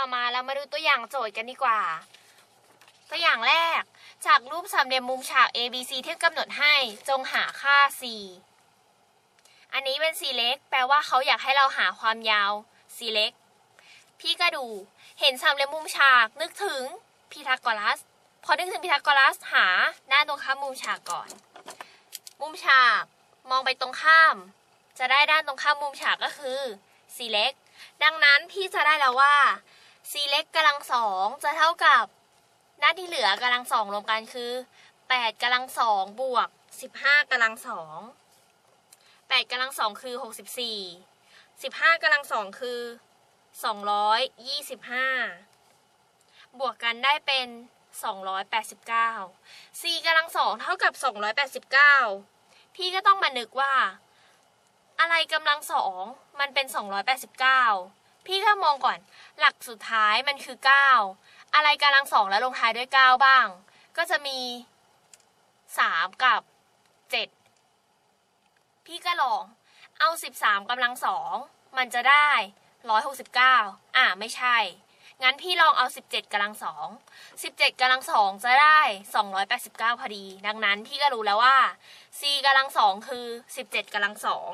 ต่อมาเรามาดูตัวอย่างโจทย์กันดีกว่า ตัวอย่างแรก จากรูปสามเหลี่ยมมุมฉาก A B C ที่กำหนดให้จงหาค่า C อันนี้เป็น C เล็ก แปลว่าเขาอยากให้เราหาความยาว C เล็ก พี่ก็ดู เห็นสามเหลี่ยมมุมฉากนึกถึงพีทาโกรัส พอนึกถึงพีทาโกรัสหาด้านตรงข้ามมุมฉากก่อน มุมฉากมองไปตรงข้าม จะได้ด้านตรงข้ามมุมฉากก็คือ C เล็กดังนั้นพี่จะได้แล้วว่า C เล็กกำลังสองจะเท่ากับด้านที่เหลือกำลังสองรวมกันคือ8กำลังสองบวก 15กำลังสอง8กำลังสองคือ 64 15กำลังสองคือ 225 บวกกันได้เป็น 289 c กำลังสองเท่ากับ 289 พี่ก็ต้องมานึกว่า อะไรกำลังสองมันเป็น 289 พี่ก็มองก่อน หลักสุดท้ายมันคือ 9 อะไรกำลังสองแล้วลงท้ายด้วย 9 บ้าง ก็จะมี 3 กับ 7 พี่ก็ลอง เอา 13กำลังสองมันจะได้ 169 อ่าไม่ใช่ งั้นพี่ลองเอา 17กำลังสอง17กำลังสองจะได้ 289 พอดี ดังนั้นพี่ก็รู้แล้วว่า c กำลังสองคือ 17กำลังสอง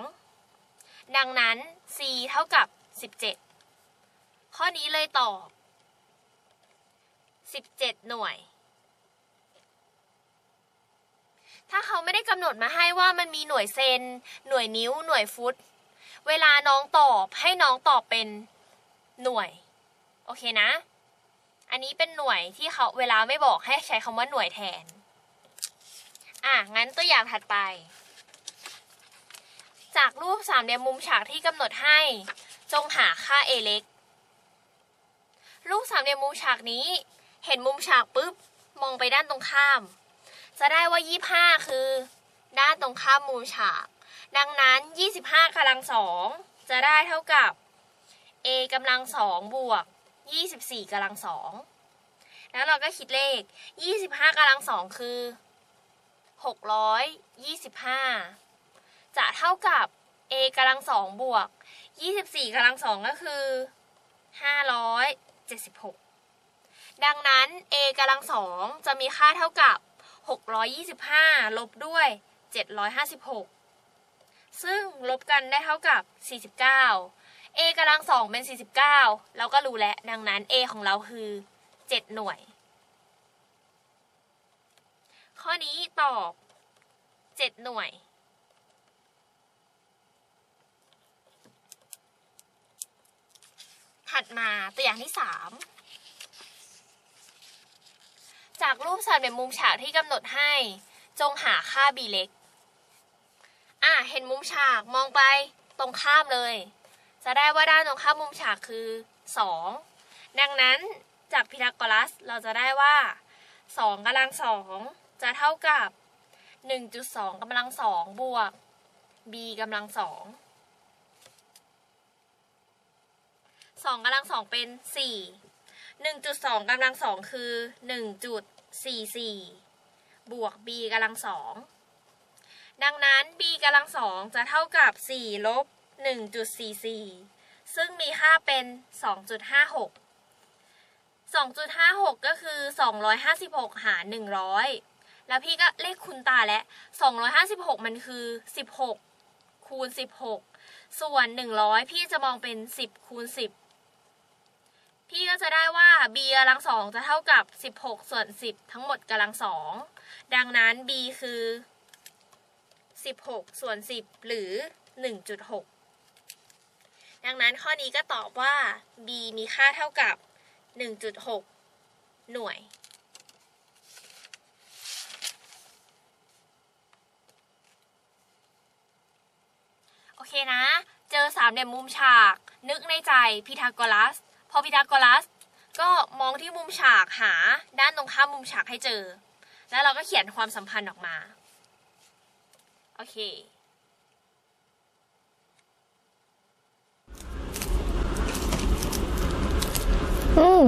ดังนั้น c เท่ากับ 17 ข้อนี้เลยตอบ 17 หน่วย ถ้าเขาไม่ได้กำหนดมาให้ว่ามันมีหน่วยเซน หน่วยนิ้ว หน่วยฟุต เวลาน้องตอบให้น้องตอบเป็นหน่วย โอเคนะ อันนี้เป็นหน่วยที่เขาเวลาไม่บอกให้ใช้คำว่าหน่วยแทน อะ งั้นตัวอย่างถัดไป จากรูปสามเหลี่ยมมุมฉากที่กำหนดให้ จงหาค่า a เล็ก รูปสามเหลี่ยมมุมฉากนี้ เห็นมุมฉากปุ๊บ มองไปด้านตรงข้าม จะได้ว่า 25 คือ ด้านตรงข้ามมุมฉาก ดังนั้น 25กำลังสองจะได้เท่ากับ a กำลังสองบวก 24กำลังสองแล้วเราก็คิดเลข 25กำลังสองคือ 625 จะเท่ากับ a กำลังสองบวก 24กำลังสองก็คือ 76 ดังนั้น a กำลังสองจะมีค่าเท่ากับ 625 ลบด้วย 756 ซึ่งลบกันได้เท่ากับ 49 a กำลังสองเป็น 49 เราก็รู้แล้ว ดังนั้น a ของเราคือ 7 หน่วย ข้อนี้ตอบ 7 หน่วย ถัดมาตัวอย่างที่3จากรูปสามเหลี่ยมมุมฉากที่กำหนดให้ จงหาค่า b เล็ก อะ เห็นมุมฉากมองไปตรงข้ามเลย จะได้ว่าด้านตรงข้ามมุมฉากคือ 2 ดังนั้นจากพีทาโกรัสเราจะได้ว่า 2กำลังสองจะเท่ากับ 1.2กำลังสองบวก b กำลังสอง สองกำลังสองเป็น4 1.2กำลังสองคือ1.44บวก b กำลังสองดังนั้น b กำลังสองจะเท่ากับ4ลบ1.44ซึ่งมีค่าเป็น2.56 2.56ก็คือ256หาร100แล้วพี่ก็เลขคูณตาและ256มันคือ16คูณ16ส่วน100พี่จะมองเป็น10คูณ10 พี่ก็จะได้ว่า b กำลังสองจะเท่ากับ 16 ส่วน 10 ทั้งหมดกำลังสองดังนั้น b คือ 16 ส่วน 10 หรือ 1.6 ดังนั้นข้อนี้ก็ตอบว่า b มีค่าเท่ากับ 1.6 หน่วย โอเคนะ เจอสามเหลี่ยมมุมฉาก นึกในใจพีทาโกรัส อพีทาโกรัส ก็มองที่มุมฉากหาด้านตรงข้ามมุมฉากให้เจอ แล้วเราก็เขียนความสัมพันธ์ออกมา โอเคอืม